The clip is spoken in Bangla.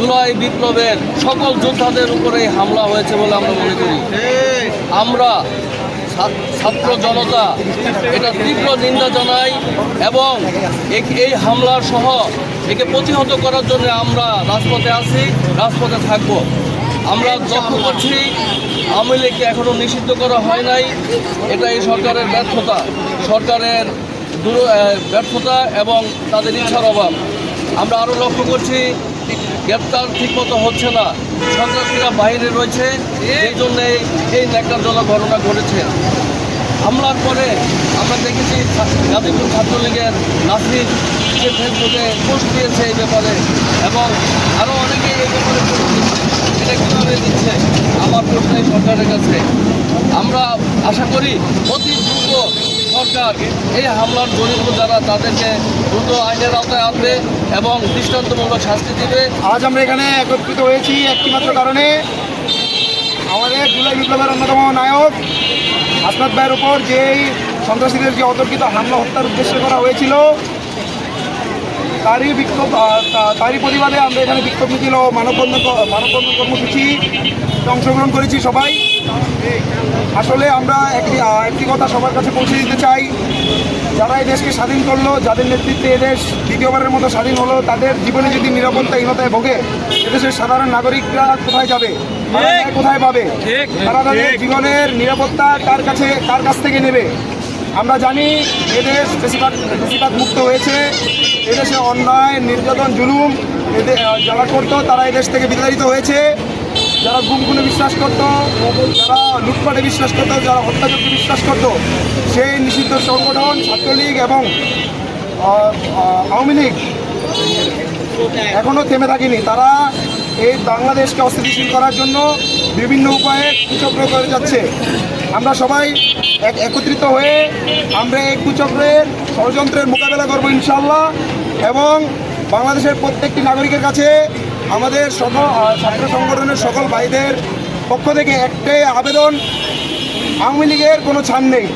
জুলাই বিপ্লবের সকল যোদ্ধাদের উপরে হামলা হয়েছে বলে আমরা মনে করি। আমরা ছাত্র- জনতা এটা তীব্র নিন্দা জানাই এবং এই হামলার সহ একে প্রতিহত করার জন্য আমরা রাজপথে আছি, রাজপথে থাকব। আমরা লক্ষ্য করছি আওয়ামী লীগকে এখনও নিষিদ্ধ করা হয় নাই। এটা এই সরকারের ব্যর্থতা। সরকারের ব্যর্থতা এবং তাদের ইচ্ছার অভাব। আমরা আরও লক্ষ্য করছি গ্রেপ্তার ঠিকমতো হচ্ছে না। সন্ত্রাসীরা বাইরে রয়েছে। এই জন্যে এই ন্যাক্কারজনক ঘটনা ঘটেছে। হামলার পরে আমরা দেখেছি গাজীপুর ছাত্রলীগের নাসরিন সে ফেসবুকে পোস্ট দিয়েছে এই ব্যাপারে এবং আরও অনেকে এই ব্যাপারে দিচ্ছে। এটা কীভাবে দিচ্ছে? আমার প্রশ্ন এই সরকারের কাছে। আমরা আশা করি অতি দ্রুত সরকার এই হামলার জড়িত যারা তাদেরকে দ্রুত আইনের আওতায় আনবে। এবং দৃষ্টান্তমূলক শাস্তি দিবে। আজ আমরা এখানে একত্রিত হয়েছি একটি মাত্র কারণে। আমাদের জুলাই বিপ্লবের অন্যতম নায়ক আসনাদ ভাইয়ের উপর যেই সন্ত্রাসীদের যে অতর্কিত হামলা হত্যার উদ্দেশ্য করা হয়েছিল, তারই বিক্ষোভ তারই প্রতিবাদে আমরা এখানে বিক্ষোভ মিছিল মানববন্ধন মানববন্ধন কর্মসূচি অংশগ্রহণ করেছি সবাই। আসলে আমরা একটি একটি কথা সবার কাছে পৌঁছে দিতে চাই। যারা এই দেশকে স্বাধীন করল যাদের নেতৃত্বে এদেশ দ্বিতীয়বারের মতো স্বাধীন হলো তাদের জীবনে যদি নিরাপত্তাহীনতায় ভোগে এদেশের সাধারণ নাগরিকরা কোথায় যাবে? কোথায় পাবে? তারা তাদের জীবনের নিরাপত্তা কার কাছে কার কাছ থেকে নেবে? আমরা জানি এদেশ বেশিরভাগ বেশিরভাগ মুক্ত হয়েছে। এদেশে অন্যায় নির্যাতন জুলুম এদের যারা করতো তারা এদেশ থেকে বিতাড়িত হয়েছে। যারা গুম খুনে বিশ্বাস করতো, যারা লুটপাটে বিশ্বাস করত, যারা হত্যাযজ্ঞে বিশ্বাস করতো, সেই নিষিদ্ধ সংগঠন, ছাত্রলীগ এবং আওয়ামী লীগ এখনও থেমে থাকেনি। তারা এই বাংলাদেশকে অস্থিতিশীল করার জন্য বিভিন্ন উপায়ে কুচক্র করে যাচ্ছে। আমরা সবাই এক, একত্রিত হয়ে আমরা এই কুচক্রের ষড়যন্ত্রের মোকাবেলা করব ইনশাল্লাহ এবং বাংলাদেশের প্রত্যেকটি নাগরিকের কাছে আমাদের সকল ছাত্র সংগঠনের সকল ভাইদের পক্ষ থেকে একটাই আবেদন, আওয়ামী লীগের কোনো ছাড় নেই।